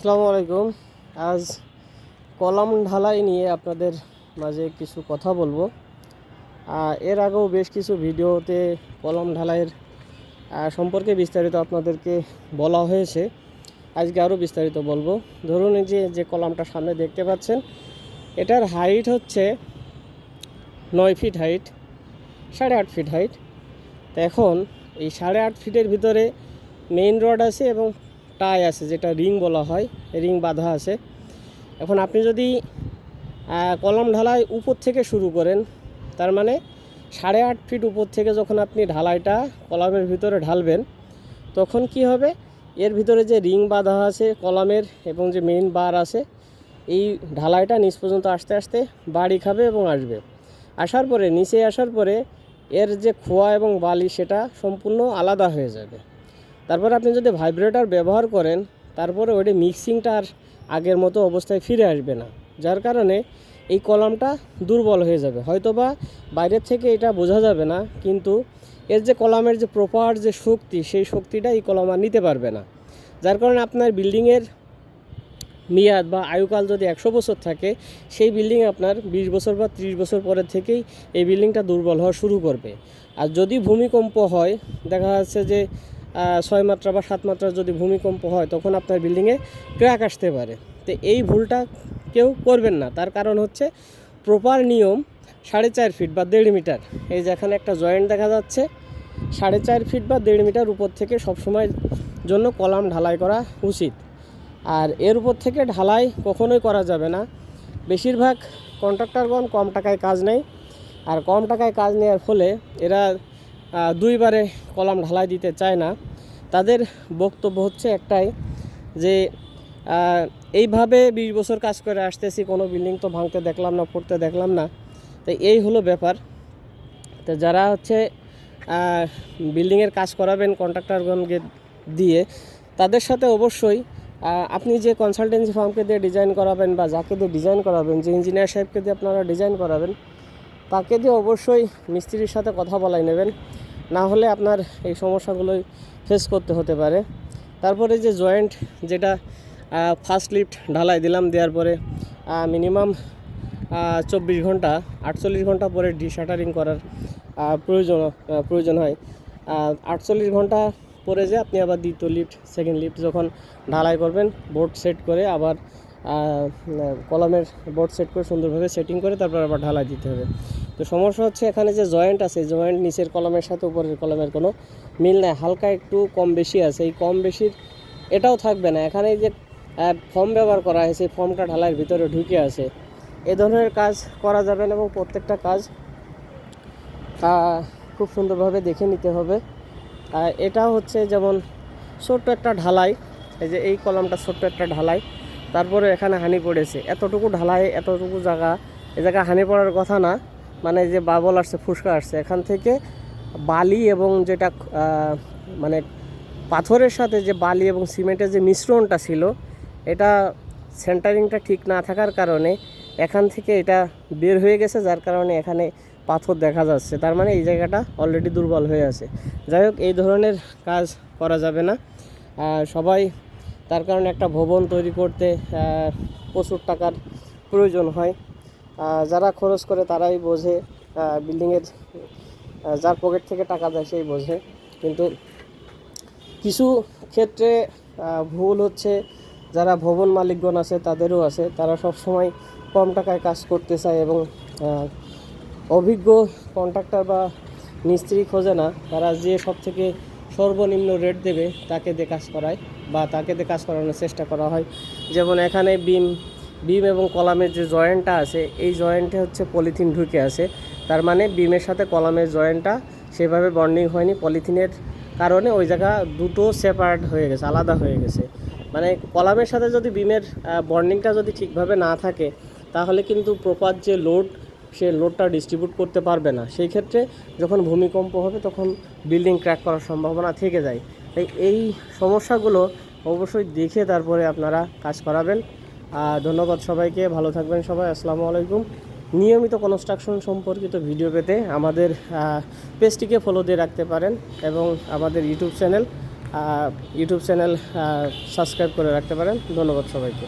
আসসালামু আলাইকুম। আজ কলাম ঢালাই নিয়ে আপনাদের মাঝে কিছু কথা বলব। এর আগেও বেশ কিছু ভিডিওতে কলম ঢালাইয়ের সম্পর্কে বিস্তারিত আপনাদেরকে বলা হয়েছে। আজকে আরও বিস্তারিত বলব। ধরুন এই যে যে কলামটা সামনে দেখতে পাচ্ছেন, এটার হাইট হচ্ছে নয় ফিট হাইট সাড়ে আট ফিট হাইট তো এখন এই সাড়ে আট ফিটের ভিতরে মেইন রড আছে এবং টাই আছে, যেটা রিং বলা হয় রিং বাঁধা আছে। এখন আপনি যদি কলম ঢালাই উপর থেকে শুরু করেন, তার মানে সাড়ে আট ফিট উপর থেকে যখন আপনি ঢালাইটা কলামের ভিতরে ঢালবেন, তখন কি হবে? এর ভিতরে যে রিং বাঁধা আছে কলামের এবং যে মেইন বার আছে, এই ঢালাইটা নিচ পর্যন্ত আস্তে আস্তে বাড়ি খাবে এবং আসবে। আসার পরে, নিচে আসার পরে, এর যে খোয়া এবং বালি, সেটা সম্পূর্ণ আলাদা হয়ে যাবে। তারপর আপনি যদি ভাইব্রেটার ব্যবহার করেন, তারপরে ওইটা মিক্সিংটা আর আগের মতো অবস্থায় ফিরে আসবে না। যার কারণে এই কলামটা দুর্বল হয়ে যাবে। হয়তোবা বাইরের থেকে এটা বোঝা যাবে না, কিন্তু এর যে কলামের যে প্রপার যে শক্তি, সেই শক্তিটা এই কলম আর নিতে পারবে না। যার কারণে আপনার বিল্ডিংয়ের মেয়াদ বা আয়ুকাল যদি একশো বছর থাকে, সেই বিল্ডিং আপনার বিশ বছর বা ত্রিশ বছর পরের থেকেই এই বিল্ডিংটা দুর্বল হওয়া শুরু করবে। আর যদি ভূমিকম্প হয়, দেখা যাচ্ছে যে ছয় মাত্রা বা সাত মাত্রা যদি ভূমিকম্প হয়, তখন আপনার বিল্ডিংয়ে ক্র্যাক আসতে পারে। তো এই ভুলটা কেউ করবেন না। তার কারণ হচ্ছে প্রপার নিয়ম সাড়ে চার ফিট বা দেড় মিটার এই যেখানে একটা জয়েন্ট দেখা যাচ্ছে। সাড়ে চার ফিট বা দেড় মিটার উপর থেকে সবসময় জন্য কলাম ঢালাই করা উচিত। আর এর উপর থেকে ঢালাই কখনোই করা যাবে না। বেশিরভাগ কন্ট্রাক্টরগণ কম টাকায় কাজ নেয়। আর কম টাকায় কাজ নেওয়ার ফলে এরা দুইবারে কলাম ঢালাই দিতে চায় না। তাদের বক্তব্য হচ্ছে একটাই যে এইভাবে বিশ বছর কাজ করে আসতেছি, কোনো বিল্ডিং তো ভাঙতে দেখলাম না, পড়তে দেখলাম না। তো এই হলো ব্যাপার। তো যারা হচ্ছে বিল্ডিংয়ের কাজ করাবেন কন্ট্রাক্টরগণকে দিয়ে, তাদের সাথে অবশ্যই আপনি যে কনসালটেন্সি ফার্মকে দিয়ে ডিজাইন করাবেন বা যাকে দিয়ে ডিজাইন করাবেন, যে ইঞ্জিনিয়ার সাহেবকে দিয়ে আপনারা ডিজাইন করাবেন, তাকে দিয়ে অবশ্যই মিস্ত্রির সাথে কথা বলাই নেবেন। না হলে আপনার এই সমস্যাগুলোই ফেস করতে হতে পারে। তারপরে যে জয়েন্ট যেটা ফার্স্ট লিফট ঢালাই দিলাম, দেওয়ার পরে মিনিমাম চব্বিশ ঘণ্টা, আটচল্লিশ ঘণ্টা পরে ডিশাটারিং করার প্রয়োজন প্রয়োজন হয়। আটচল্লিশ ঘণ্টা পরে যে আপনি আবার দ্বিতীয় লিফট সেকেন্ড লিফট যখন ঢালাই করবেন বোর্ড সেট করে আবার কলমের বোর্ড সেট করে সুন্দরভাবে সেটিং করে তারপর আবার ঢালাই দিতে হবে। তো সমস্যা হচ্ছে এখানে যে জয়েন্ট আছে জয়েন্ট নিচের কলমের সাথে উপরের কলমের কোনো মিল নেই। হালকা একটু কম বেশি আছে, এই কম বেশির এটাও থাকবে না। এখানে এই যে ফর্ম ব্যবহার করা হয়েছে সেই ফর্মটা ঢালাইয়ের ভিতরে ঢুকে আছে। এ ধরনের কাজ করা যাবে না এবং প্রত্যেকটা কাজ খুব সুন্দরভাবে দেখে নিতে হবে। এটা হচ্ছে যেমন ছোট্ট একটা ঢালাই, এই যে এই কলমটা ছোট্ট একটা ঢালাই। তারপরে এখানে হানি পড়েছে। এতটুকু ঢালাই, এতটুকু জায়গা এ জায়গায় হানি পড়ার কথা না। মানে যে বাবল আসছে, ফুসকা আসছে, এখান থেকে বালি এবং যেটা মানে পাথরের সাথে যে বালি এবং সিমেন্টের যে মিশ্রণটা ছিল, এটা সেন্টারিংটা ঠিক না থাকার কারণে এখান থেকে এটা বের হয়ে গেছে, যার কারণে এখানে পাথর দেখা যাচ্ছে। তার মানে এই জায়গাটা অলরেডি দুর্বল হয়ে আছে। যাই হোক, এই ধরনের কাজ করা যাবে না। সবাই তার কারণে একটা ভবন তৈরি করতে প্রচুর টাকার প্রয়োজন হয়। যারা খরচ করে তারাই বোঝে বিল্ডিংয়ের যার পকেট থেকে টাকা দেয় সেই বোঝে। কিন্তু কিছু ক্ষেত্রে ভুল হচ্ছে, যারা ভবন মালিকগণ আছে তাদেরও আছে। তারা সব সময় কম টাকায় কাজ করতে চায় এবং অভিজ্ঞ কন্ট্রাক্টর বা মিস্ত্রি খোঁজে না। তারা যে সব থেকে সর্বনিম্ন রেট দেবে তাকে দিয়ে কাজ করায় বা তাকে দিয়ে কাজ করানোর চেষ্টা করা হয়। যেমন এখানে বিম বিম এবং কলামের যে জয়েন্টটা আছে, এই জয়েন্টে হচ্ছে পলিথিন ঢুকে আছে। তার মানে বিমের সাথে কলামের জয়েন্টটা সেভাবে বন্ডিং হয়নি। পলিথিনের কারণে ওই জায়গা দুটো সেপারেট হয়ে গেছে, আলাদা হয়ে গেছে। মানে কলামের সাথে যদি বিমের বন্ডিংটা যদি ঠিকভাবে না থাকে, তাহলে কিন্তু প্রপার যে লোড সে লোডটা ডিস্ট্রিবিউট করতে পারবে না। সেই ক্ষেত্রে যখন ভূমিকম্প হবে তখন বিল্ডিং ক্র্যাক করার সম্ভাবনা থেকে যায়। তাই এই সমস্যাগুলো অবশ্যই দেখে তারপরে আপনারা কাজ করাবেন। আর ধন্যবাদ সবাইকে, ভালো থাকবেন সবাই, আসসালামু আলাইকুম। নিয়মিত কনস্ট্রাকশন সম্পর্কিত ভিডিও পেতে আমাদের পেজটিকে ফলো দিয়ে রাখতে পারেন এবং আমাদের YouTube channel YouTube channel subscribe করে রাখতে পারেন। ধন্যবাদ সবাইকে।